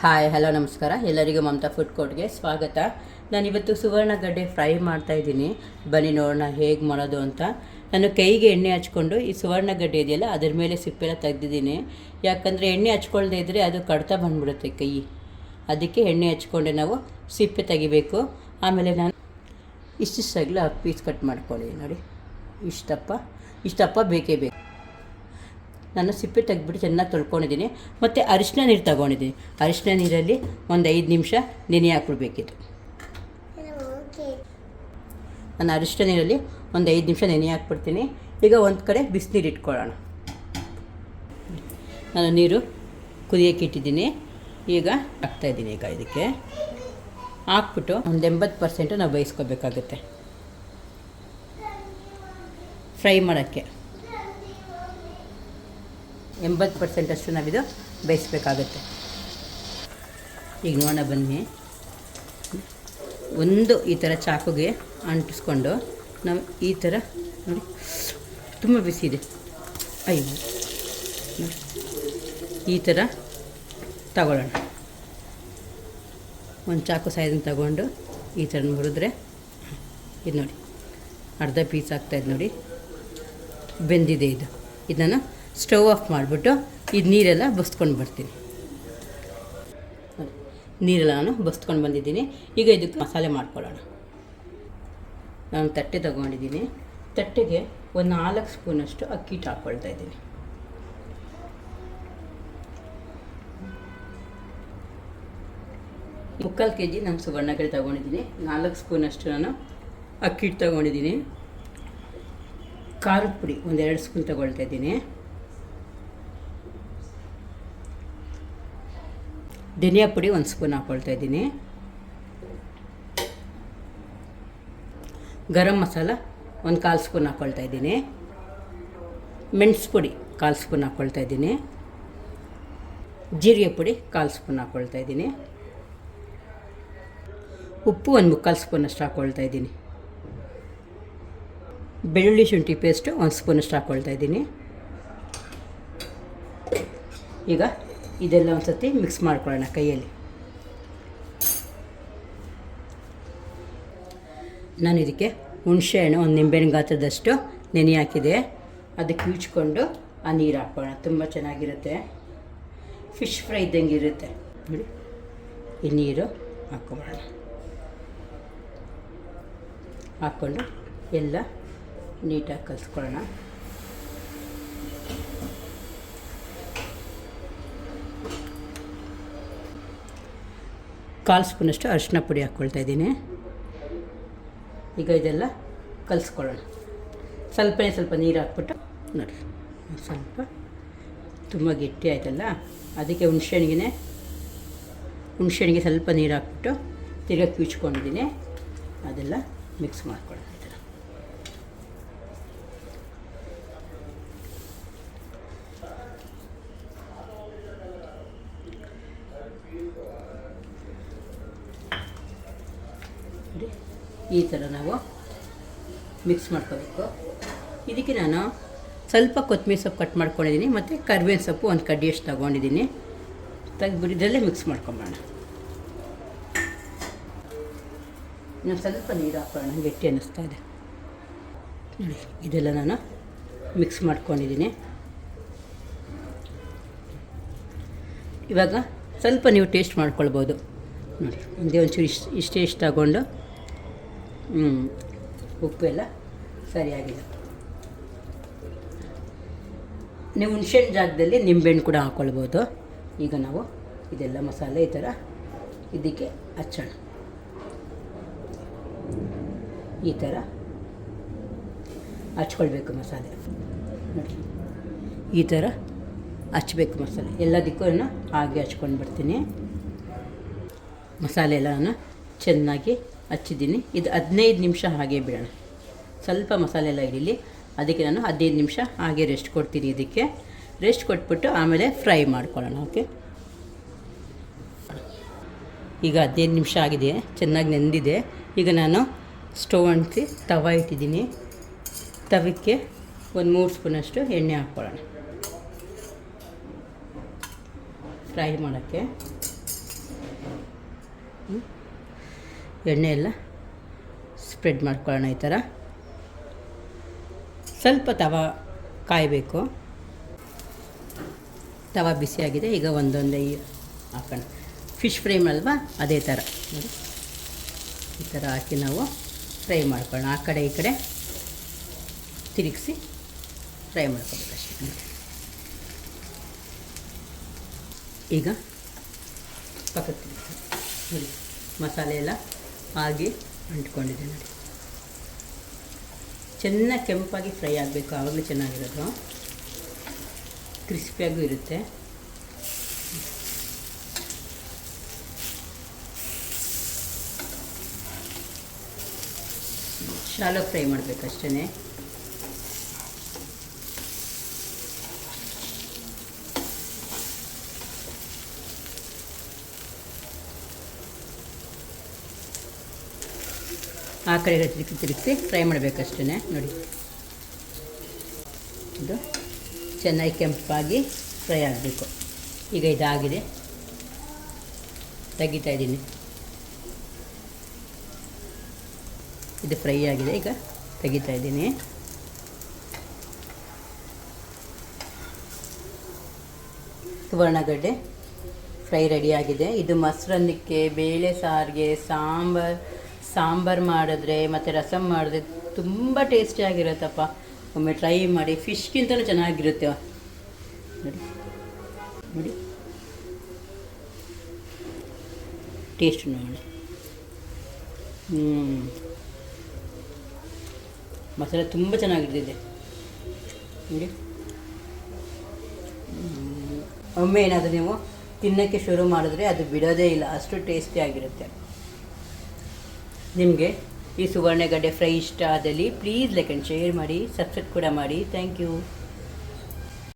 Hi hello ನಮಸ್ಕಾರ. ಎಲ್ಲರಿಗೂ Mamata food ಕೋರ್ಟ್ಗೆ ಸ್ವಾಗತ. ನಾನು ನಾನಿವತ್ತು ಸುವರ್ಣಗಡ್ಡೆ ಫ್ರೈ ಮಾಡ್ತಾ ಇದ್ದೀನಿ. ಬನ್ನಿ ನೋಡೋಣ ಹೇಗೆ ಮಾಡೋದು ಅಂತ. ನಾನು ಕೈಗೆ ಎಣ್ಣೆ ಹಚ್ಕೊಂಡು ಈ ಸುವರ್ಣಗಡ್ಡೆ ಇದೆಯಲ್ಲ, ಅದ್ರ ಮೇಲೆ ಸಿಪ್ಪೆಲ್ಲ ತೆಗ್ದಿದ್ದೀನಿ. ಯಾಕಂದರೆ ಎಣ್ಣೆ ಹಚ್ಕೊಳ್ದೇ ಇದ್ದರೆ ಅದು ಕಡ್ತಾ ಬಂದ್ಬಿಡುತ್ತೆ ಕೈ. ಅದಕ್ಕೆ ಎಣ್ಣೆ ಹಚ್ಕೊಂಡೆ ನಾವು ಸಿಪ್ಪೆ ತೆಗಿಬೇಕು. ಆಮೇಲೆ ನಾನು ಇಷ್ಟಿಷ್ಟಾಗಲ ಪೀಸ್ ಕಟ್ ಮಾಡ್ಕೊಳ್ಳಿ. ನೋಡಿ, ಇಷ್ಟಪ್ಪ ಇಷ್ಟಪ್ಪ ಬೇಕೇ ಬೇಕು. ನಾನು ಸಿಪ್ಪೆ ತೆಗೆದ್ಬಿಟ್ಟು ಚೆನ್ನಾಗಿ ತೊಳ್ಕೊಂಡಿದ್ದೀನಿ. ಮತ್ತು ಅರಿಶಿನ ನೀರು ತಗೊಂಡಿದ್ದೀನಿ. ಅರಿಶಿನ ನೀರಲ್ಲಿ ಒಂದು ಐದು ನಿಮಿಷ ನೆನೆ ಹಾಕ್ಬಿಡ್ಬೇಕಿತ್ತು ನಾನು ಅರಿಶಿನ ನೀರಲ್ಲಿ ಒಂದು ಐದು ನಿಮಿಷ ನೆನೆ ಹಾಕ್ಬಿಡ್ತೀನಿ. ಈಗ ಒಂದು ಕಡೆ ಬಿಸಿನೀರು ಇಟ್ಕೊಳ್ಳೋಣ. ನಾನು ನೀರು ಕುದಿಯೋಕೆ ಇಟ್ಟಿದ್ದೀನಿ. ಈಗ ಹಾಕ್ತಾಯಿದ್ದೀನಿ ಈಗ ಇದಕ್ಕೆ. ಹಾಕ್ಬಿಟ್ಟು ಒಂದು ಎಂಬತ್ತು ಪರ್ಸೆಂಟು ನಾವು ಬೇಯಿಸ್ಕೋಬೇಕಾಗುತ್ತೆ. ಫ್ರೈ ಮಾಡೋಕ್ಕೆ. ಎಂಬತ್ತು ಪರ್ಸೆಂಟಷ್ಟು ನಾವಿದು ಬೇಯಿಸ್ಬೇಕಾಗತ್ತೆ. ಈಗ ನೋಡೋಣ ಬನ್ನಿ. ಒಂದು ಈ ಥರ ಚಾಕುಗೆ ಅಂಟಿಸ್ಕೊಂಡು ನಾವು ಈ ಥರ ನೋಡಿ, ತುಂಬ ಬಿಸಿ ಇದೆ. ಅಯ್ಯೋ. ಈ ಥರ ತಗೊಳ್ಳೋಣ. ಒಂದು ಚಾಕು ಸೈಜನ್ನು ತಗೊಂಡು ಈ ಥರ ಮುರಿದ್ರೆ ಇದು ನೋಡಿ, ಅರ್ಧ ಪೀಸ್ ಆಗ್ತಾಯಿದೆ ನೋಡಿ. ಬೆಂದಿದೆ ಇದು. ಇದನ್ನು ಸ್ಟವ್ ಆಫ್ ಮಾಡಿಬಿಟ್ಟು ಇದು ನೀರೆಲ್ಲ ಬಸ್ಕೊಂಡು ಬರ್ತೀನಿ. ನೀರೆಲ್ಲ ನಾನು ಬಸ್ಕೊಂಡು ಬಂದಿದ್ದೀನಿ. ಈಗ ಇದಕ್ಕೆ ಮಸಾಲೆ ಮಾಡ್ಕೊಳ್ಳೋಣ. ನಾನು ತಟ್ಟೆ ತಗೊಂಡಿದ್ದೀನಿ. ತಟ್ಟೆಗೆ ಒಂದು ನಾಲ್ಕು ಸ್ಪೂನಷ್ಟು ಅಕ್ಕಿ ಹಿಟ್ಟು ಹಾಕ್ಕೊಳ್ತಾ ಇದ್ದೀನಿ. ಮುಕ್ಕಾಲು ಕೆ ಜಿ ನಾನು ಸುವರ್ಣಗಡೆ ತಗೊಂಡಿದ್ದೀನಿ. ನಾಲ್ಕು ಸ್ಪೂನಷ್ಟು ನಾನು ಅಕ್ಕಿ ಹಿಟ್ಟು ತಗೊಂಡಿದ್ದೀನಿ. ಖಾರದ ಪುಡಿ ಒಂದೆರಡು ಸ್ಪೂನ್ ತಗೊಳ್ತಾ ಇದ್ದೀನಿ. ಧನಿಯಾ ಪುಡಿ ಒಂದು ಸ್ಪೂನ್ ಹಾಕ್ಕೊಳ್ತಾ ಇದ್ದೀನಿ. ಗರಂ ಮಸಾಲ ಒಂದು ಕಾಲು ಸ್ಪೂನ್ ಹಾಕ್ಕೊಳ್ತಾ ಇದ್ದೀನಿ. ಮೆಣಸು ಪುಡಿ ಕಾಲು ಸ್ಪೂನ್ ಹಾಕ್ಕೊಳ್ತಾ ಇದ್ದೀನಿ. ಜೀರಿಗೆ ಪುಡಿ ಕಾಲು ಸ್ಪೂನ್ ಹಾಕ್ಕೊಳ್ತಾ ಇದ್ದೀನಿ. ಉಪ್ಪು ಒಂದು ಮುಕ್ಕಾಲು ಸ್ಪೂನಷ್ಟು ಹಾಕ್ಕೊಳ್ತಾ ಇದ್ದೀನಿ. ಬೆಳ್ಳುಳ್ಳಿ ಶುಂಠಿ ಪೇಸ್ಟು ಒಂದು ಸ್ಪೂನಷ್ಟು ಹಾಕ್ಕೊಳ್ತಾ ಇದ್ದೀನಿ. ಈಗ ಇದೆಲ್ಲ ಒಂದು ಸತಿ ಮಿಕ್ಸ್ ಮಾಡ್ಕೊಳ್ಳೋಣ ಕೈಯಲ್ಲಿ. ನಾನು ಇದಕ್ಕೆ ಹುಣಸೆಹಣ್ಣು ಒಂದು ನಿಂಬೆಹಣ್ಣು ಗಾತ್ರದಷ್ಟು ನೆನೆ ಹಾಕಿದೆ. ಅದಕ್ಕೆ ಹೀಚ್ಕೊಂಡು ಆ ನೀರು ಹಾಕೋಣ ತುಂಬ ಚೆನ್ನಾಗಿರುತ್ತೆ. ಫಿಶ್ ಫ್ರೈ ಇದ್ದಂಗೆ ಇರುತ್ತೆ. ನೋಡಿ, ಈ ನೀರು ಹಾಕ್ಕೊಬೋಣ ಹಾಕ್ಕೊಂಡು ಎಲ್ಲ ನೀಟಾಗಿ ಕಲಿಸ್ಕೊಳ್ಳೋಣ. ಕಾಲು ಸ್ಪೂನಷ್ಟು ಅರಿಶಿನ ಪುಡಿ ಹಾಕ್ಕೊಳ್ತಾ ಇದ್ದೀನಿ. ಈಗ ಇದೆಲ್ಲ ಕಲಿಸ್ಕೊಳ್ಳೋಣ. ಸ್ವಲ್ಪನೇ ಸ್ವಲ್ಪ ನೀರು ಹಾಕ್ಬಿಟ್ಟು ನೋಡಿ ಸ್ವಲ್ಪ. ತುಂಬ ಗಟ್ಟಿ ಆಯ್ತಲ್ಲ, ಅದಕ್ಕೆ ಹುಣ್ಸೆಣ್ಣಿಗೆ ಹುಣ್ಸೆಣ್ಣಿಗೆ ಸ್ವಲ್ಪ ನೀರು ಹಾಕ್ಬಿಟ್ಟು ತಿರ್ಗಾ ಕ್ಯೂಚ್ಕೊಂಡಿದ್ದೀನಿ ಅದೆಲ್ಲ ಮಿಕ್ಸ್ ಮಾಡ್ಕೊಳ್ಳೋಣ ಈ ಥರ ನೋಡಿ ಈ ಥರ ನಾವು ಮಿಕ್ಸ್ ಮಾಡ್ಕೋಬೇಕು. ಇದಕ್ಕೆ ನಾನು ಸ್ವಲ್ಪ ಕೊತ್ತಂಬರಿ ಸೊಪ್ಪು ಕಟ್ ಮಾಡ್ಕೊಂಡಿದ್ದೀನಿ, ಮತ್ತು ಕರಿಬೇವಿನ ಸೊಪ್ಪು ಒಂದು ಕಡ್ಡಿಯಷ್ಟು ತೊಗೊಂಡಿದ್ದೀನಿ. ತೆಗೆದ್ಬಿಟ್ಟು ಇದರಲ್ಲೇ ಮಿಕ್ಸ್ ಮಾಡ್ಕೊಂಬೋಣ ಇನ್ನೊಂದು ಸ್ವಲ್ಪ ನೀರು ಹಾಕೋಣ, ಗಟ್ಟಿ ಅನ್ನಿಸ್ತಾ ಇದೆ. ಇದೆಲ್ಲ ನಾನು ಮಿಕ್ಸ್ ಮಾಡ್ಕೊಂಡಿದ್ದೀನಿ. ಇವಾಗ ಸ್ವಲ್ಪ ನೀವು ಟೇಸ್ಟ್ ಮಾಡ್ಕೊಳ್ಬೋದು. ನೋಡಿ, ಒಂದೇ ಒಂಚೂರು ಇಷ್ಟು, ಇಷ್ಟೇ ಇಷ್ಟು ತಗೊಂಡು ಹ್ಞೂ ಉಪ್ಪೆಲ್ಲ ಸರಿಯಾಗಿದೆ. ನೀವು ಹುಣ್ಸೆಹಣ್ಣು ಜಾಗದಲ್ಲಿ ನಿಂಬೆಹಣ್ಣು ಕೂಡ ಹಾಕ್ಕೊಳ್ಬೋದು ಈಗ ನಾವು ಇದೆಲ್ಲ ಮಸಾಲೆ ಈ ಥರ ಇದಕ್ಕೆ ಹಚ್ಚೋಣ. ಈ ಥರ ಹಚ್ಕೊಳ್ಬೇಕು ಮಸಾಲೆ. ನೋಡಿ. ಈ ಥರ ಹಚ್ಬೇಕು ಮಸಾಲೆ. ಎಲ್ಲದಕ್ಕೂ ಹಾಗೆ ಹಚ್ಕೊಂಡು ಬರ್ತೀನಿ. ಮಸಾಲೆ ಎಲ್ಲಾನು ಚೆನ್ನಾಗಿ ಹಚ್ಚಿದ್ದೀನಿ. ಇದು ಹದಿನೈದು ನಿಮಿಷ ಹಾಗೆ ಬಿಡೋಣ ಸ್ವಲ್ಪ ಮಸಾಲೆ ಎಲ್ಲ ಹಿಡೀಲಿ ಅದಕ್ಕೆ ನಾನು ಹದಿನೈದು ನಿಮಿಷ ಹಾಗೆ ರೆಸ್ಟ್ ಕೊಡ್ತೀನಿ ಇದಕ್ಕೆ. ರೆಸ್ಟ್ ಕೊಟ್ಬಿಟ್ಟು ಆಮೇಲೆ ಫ್ರೈ ಮಾಡ್ಕೊಳ್ಳೋಣ ಓಕೆ ಈಗ ಹದಿನೈದು ನಿಮಿಷ ಆಗಿದೆ. ಚೆನ್ನಾಗಿ ನೆಂದಿದೆ. ಈಗ ನಾನು ಸ್ಟವ್ ಅಂಟಿಸಿ ತವ ಇಟ್ಟಿದ್ದೀನಿ. ತವಕ್ಕೆ ಒಂದು ಮೂರು ಸ್ಪೂನಷ್ಟು ಎಣ್ಣೆ ಹಾಕ್ಕೊಳ್ಳೋಣ. ಫ್ರೈ ಮಾಡೋಕ್ಕೆ? ಎಣ್ಣೆ ಎಲ್ಲ ಸ್ಪ್ರೆಡ್ ಮಾಡ್ಕೊಳ್ಳೋಣ ಈ ಥರ. ಸ್ವಲ್ಪ ತವ ಕಾಯಬೇಕು. ತವ ಬಿಸಿಯಾಗಿದೆ, ಈಗ ಒಂದೊಂದೇ ಹಾಕೋಣ. ಫಿಶ್ ಫ್ರೈ ಅಲ್ವಾ ಅದೇ ಥರ. ನೋಡಿ. ಈ ಥರ ಹಾಕಿ ನಾವು ಫ್ರೈ ಮಾಡ್ಕೊಳ್ಳೋಣ. ಆ ಕಡೆ, ಈ ಕಡೆ ತಿರುಗಿಸಿ ಫ್ರೈ ಮಾಡ್ಕೊಬೇಕಷ್ಟೇ. ಈಗ ಪಕ್ಕ ನೋಡಿ. ಮಸಾಲೆ ಎಲ್ಲ ಆಗಿ ಅಂಟ್ಕೊಂಡಿದೆ ನೋಡಿ ಚೆನ್ನಾಗಿ ಕೆಂಪಾಗಿ ಫ್ರೈ ಆಗಬೇಕು ಆವಾಗಲೂ ಚೆನ್ನಾಗಿರೋದು. ಕ್ರಿಸ್ಪಿಯಾಗೂ ಇರುತ್ತೆ. ಶಾಲೋ ಫ್ರೈ ಮಾಡಬೇಕಷ್ಟೇ ಆ ಕಡೆಗೆ ತಿರುಗಿ ತಿರುಗಿಸಿ, ಫ್ರೈ ಮಾಡಬೇಕಷ್ಟೇ ನೋಡಿ. ಇದು ಚೆನ್ನಾಗಿ ಕೆಂಪಾಗಿ ಫ್ರೈ ಆಗಬೇಕು. ಈಗ ಇದಾಗಿದೆ. ತೆಗಿತಾ ಇದ್ದೀನಿ. ಇದು ಫ್ರೈ ಆಗಿದೆ, ಈಗ ತೆಗಿತಾ ಇದ್ದೀನಿ. ಸುವರ್ಣಗಡ್ಡೆ ಫ್ರೈ ರೆಡಿಯಾಗಿದೆ ಇದು ಮೊಸರನ್ನಕ್ಕೆ, ಬೇಳೆ ಸಾರಿಗೆ, ಸಾಂಬಾರ್ ಸಾಂಬಾರು ಮಾಡಿದ್ರೆ ಮತ್ತು ರಸಂ ಮಾಡಿದ್ರೆ ತುಂಬ ಟೇಸ್ಟಿಯಾಗಿರುತ್ತಪ್ಪ ಒಮ್ಮೆ ಟ್ರೈ ಮಾಡಿ ಫಿಶ್ಗಿಂತಲೂ ಚೆನ್ನಾಗಿರುತ್ತೆ. ನೋಡಿ. ನೋಡಿ. ಟೇಸ್ಟ್ ನೋಡಿ. ಹ್ಞೂ ಮಸಾಲೆ ತುಂಬ ಚೆನ್ನಾಗಿರ್ತಿದೆ ನೋಡಿ. ಒಮ್ಮೆ ಏನಾದರೂ ನೀವು ತಿನ್ನೋಕ್ಕೆ ಶುರು ಮಾಡಿದ್ರೆ ಅದು ಬಿಡೋದೇ ಇಲ್ಲ. ಅಷ್ಟು ಟೇಸ್ಟಿಯಾಗಿರುತ್ತೆ ನಿಮಗೆ ಈ ಸುವರ್ಣಗಡ್ಡೆ ಫ್ರೈ ಇಷ್ಟ ಆದಲ್ಲಿ ಪ್ಲೀಸ್ ಲೈಕ್ ಆ್ಯಂಡ್ ಶೇರ್ ಮಾಡಿ ಸಬ್ಸ್ಕ್ರೈಬ್ ಕೂಡ ಮಾಡಿ. Thank you